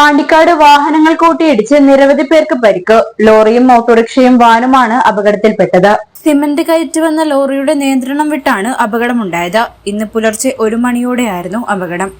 Pandikkad വാഹനങ്ങൾ കൂട്ടിയിടിച്ച് നിരവധി പേർക്ക് പരിക്ക്. ലോറിയും ഓട്ടോറിക്ഷയും വാനുമാണ് അപകടത്തിൽപ്പെട്ടത്. സിമന്റ് കയറ്റുവന്ന ലോറിയുടെ നിയന്ത്രണം വിട്ടാണ് അപകടമുണ്ടായത്. ഇന്ന് പുലർച്ചെ ഒരു മണിയോടെയായിരുന്നു അപകടം.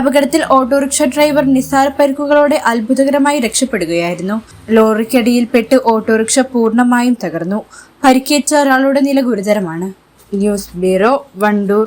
അപകടത്തിൽ ഓട്ടോറിക്ഷ ഡ്രൈവർ നിസാര പരിക്കുകളോടെ അത്ഭുതകരമായി രക്ഷപ്പെടുകയായിരുന്നു. ലോറിക്കടിയിൽപ്പെട്ട് ഓട്ടോറിക്ഷ പൂർണമായും തകർന്നു. പരിക്കേറ്റ ഒരാളുടെ നില ഗുരുതരമാണ്. News bureau Wandoor.